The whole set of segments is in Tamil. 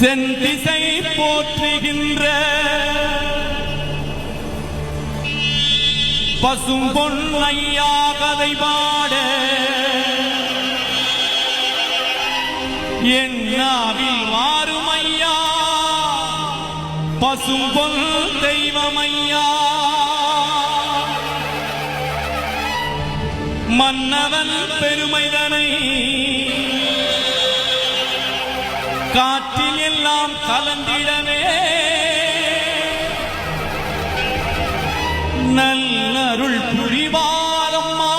தென் திசை போற்றுகின்ற பசும் பொன்னையா கதை பாட என்னாவில் நாவில் ஐயா பசும் பொன் தெய்வமையா? மன்னவன் பெருமைதனை காற்றில் எல்லாம் கலந்திடவே. நல்லருள் புரிவாரம்மா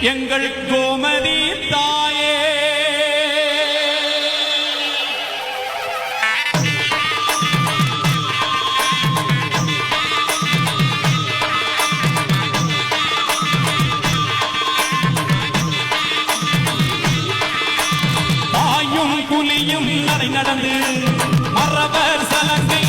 எங்கள் கோமதி தாயே. புலியும் நடை நடந்து மரபர் சலங்கை